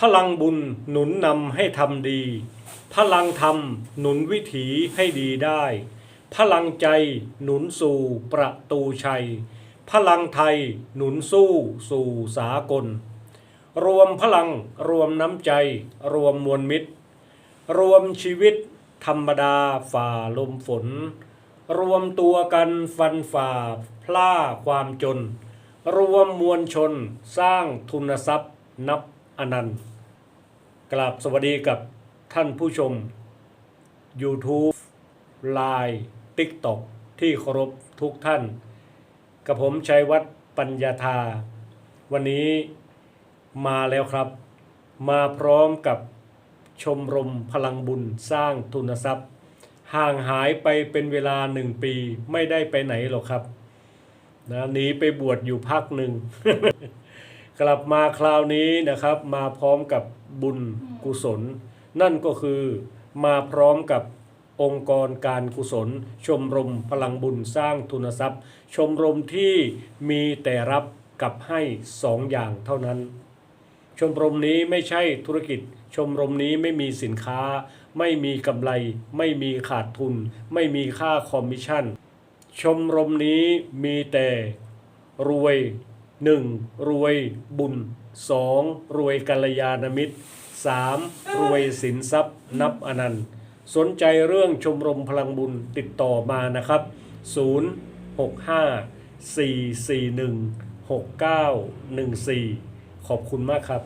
พลังบุญหนุนนำให้ทำดี พลังธรรมหนุนวิถีให้ดีได้ พลังใจหนุนสู่ประตูชัย พลังไทยหนุนสู้สู่สากล รวมพลังรวมน้ำใจ รวมมวลมิตร รวมชีวิตธรรมดาฝ่าลมฝน รวมตัวกันฟันฝ่าพล่าความจน รวมมวลชนสร้างทุนทรัพย์นับ อนันต์ กราบสวัสดีกับท่านผู้ชม YouTube Line TikTok ที่เคารพทุกท่าน กับผมชัยวัฒน์ปัญญาธา วันนี้มาแล้วครับ มาพร้อมกับชมรมพลังบุญสร้างทุนทรัพย์ ห่างหายไปเป็นเวลาหนึ่งปีไม่ได้ไปไหนหรอกครับนะหนีไปบวชอยู่พักหนึ่ง กลับมาคราวนี้นะครับมาพร้อมกับบุญกุศล นั่นก็คือมาพร้อมกับองค์กรการกุศล ชมรมพลังบุญสร้างทุนทรัพย์ ชมรมที่มีแต่รับกับให้สองอย่างเท่านั้น ชมรมนี้ไม่ใช่ธุรกิจ ชมรมนี้ไม่มีสินค้า ไม่มีกำไร ไม่มีขาดทุน ไม่มีค่าคอมมิชชั่น ชมรมนี้มีแต่รวย หนึ่งรวยบุญสองรวยกัลยาณมิตรสามรวยสินทรัพย์นับอนันต์ สนใจเรื่องชมรมพลังบุญติดต่อมานะครับ 065 441 6914 ขอบคุณมากครับ